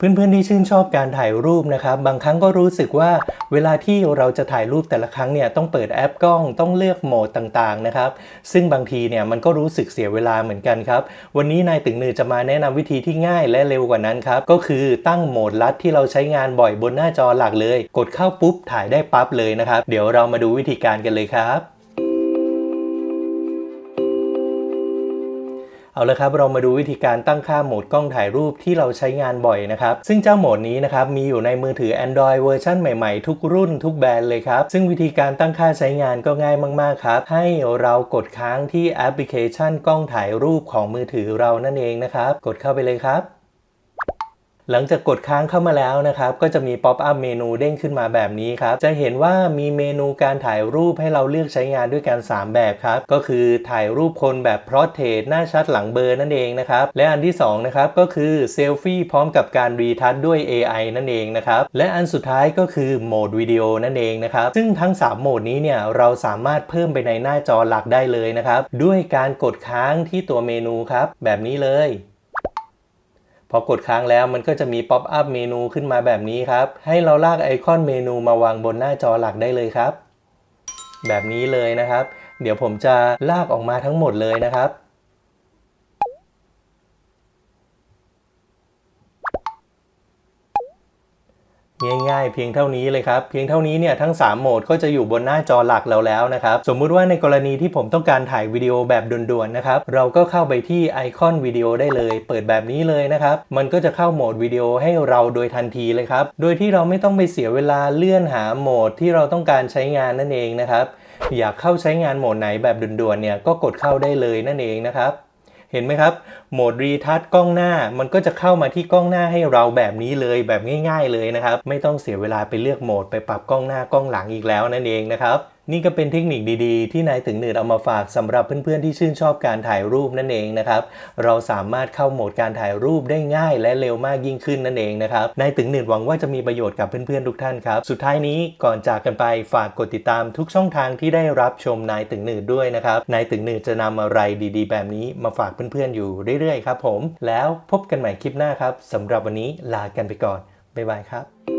เพื่อนๆที่ชื่นชอบการถ่ายรูปนะครับ บางครั้งก็รู้สึกว่าเวลาที่เราจะถ่ายรูปแต่ละครั้งเนี่ยต้องเปิดแอปกล้องต้องเลือกโหมดต่างๆนะครับซึ่งบางทีเนี่ยมันก็รู้สึกเสียเวลาเหมือนกันครับ วันนี้นายตึงหนือจะมาแนะนำวิธีที่ง่ายและเร็วกว่านั้นครับ ก็คือตั้งโหมดลัดที่เราใช้งานบ่อยบนหน้าจอหลักเลย กดเข้าปุ๊บถ่ายได้ปั๊บเลยนะครับ เดี๋ยวเรามาดูวิธีการกันเลยครับ เอาละครับเรามาดูวิธีการตั้งค่าโหมดกล้องถ่ายรูปที่เราใช้งานบ่อยนะครับ ซึ่งเจ้าโหมดนี้นะครับมีอยู่ในมือถือ Android เวอร์ชันใหม่ๆ ทุกรุ่นทุกแบรนด์เลยครับ ซึ่งวิธีการตั้งค่าใช้งานก็ง่ายมากๆครับ ให้เรากดค้างที่แอปพลิเคชันกล้องถ่ายรูปของมือถือเรานั่นเองนะครับ กดเข้าไปเลยครับ หลังจากกดค้างเข้ามาแล้วนะครับ ก็จะมีป๊อปอัพเมนูเด้งขึ้นมาแบบนี้ครับ จะเห็นว่ามีเมนูการถ่ายรูปให้เราเลือกใช้งานด้วยกัน 3 แบบครับ ก็คือถ่ายรูปคนแบบพรอเทรตหน้าชัดหลังเบอร์นั่นเองนะครับ และอันที่2นะครับก็คือเซลฟี่พร้อมกับการรีทัชด้วย AI นั่นเองนะครับ และอันสุดท้ายก็คือโหมดวิดีโอนั่นเองนะครับ ซึ่งทั้ง 3 โหมดนี้เนี่ยเราสามารถเพิ่มไปในหน้าจอหลักได้เลยนะครับ ด้วยการกดค้างที่ตัวเมนูครับ แบบนี้เลย พอกดค้างแล้วมันก็จะมีป๊อปอัพเมนูขึ้นมาแบบนี้ครับ ให้เราลากไอคอนเมนูมาวางบนหน้าจอหลักได้เลยครับ แบบนี้เลยนะครับ เดี๋ยวผมจะลากออกมาทั้งหมดเลยนะครับ ง่ายๆ เพียงเท่านี้เลยครับ เพียงเท่านี้เนี่ยทั้ง 3 โหมดก็จะอยู่บนหน้าจอหลักเราแล้วนะครับ สมมุติว่าในกรณีที่ผมต้องการถ่ายวิดีโอแบบด่วนๆนะครับ เราก็เข้าไปที่ไอคอนวิดีโอได้เลย เปิดแบบนี้เลยนะครับ มันก็จะเข้าโหมดวิดีโอให้เราโดยทันทีเลยครับ โดยที่เราไม่ต้องไปเสียเวลาเลื่อนหาโหมดที่เราต้องการใช้งานนั่นเองนะครับ อยากเข้าใช้งานโหมดไหนแบบด่วนๆเนี่ยก็กดเข้าได้เลยนั่นเองนะครับ เห็นไหมครับ โหมดรีทัชกล้องหน้า มันก็จะเข้ามาที่กล้องหน้าให้เราแบบนี้เลยแบบง่าย ๆเลยนะครับ ไม่ต้องเสียเวลาไปเลือกโหมดไปปรับกล้องหน้ากล้องหลังอีกแล้วนั่นเองนะครับ นี่ก็เป็นเทคนิคดีๆ ที่นายถึงหนืดเอามาฝากสำหรับเพื่อนๆที่ชื่นชอบการถ่ายรูปนั่นเองนะครับ เราสามารถเข้าโหมดการถ่ายรูปได้ง่ายและเร็วมากยิ่งขึ้นนั่นเองนะครับ นายถึงหนืดหวังว่าจะมีประโยชน์กับเพื่อนๆทุกท่านครับ สุดท้ายนี้ก่อนจากกันไปฝากกดติดตามทุกช่องทางที่ได้รับชมนายถึงหนืดด้วยนะครับ นายถึงหนืดจะนำอะไรดีๆ แบบนี้มาฝากเพื่อนๆอยู่เรื่อยๆครับผม แล้วพบกันใหม่คลิปหน้าครับสำหรับวันนี้ลากันไปก่อนบ๊ายบายครับ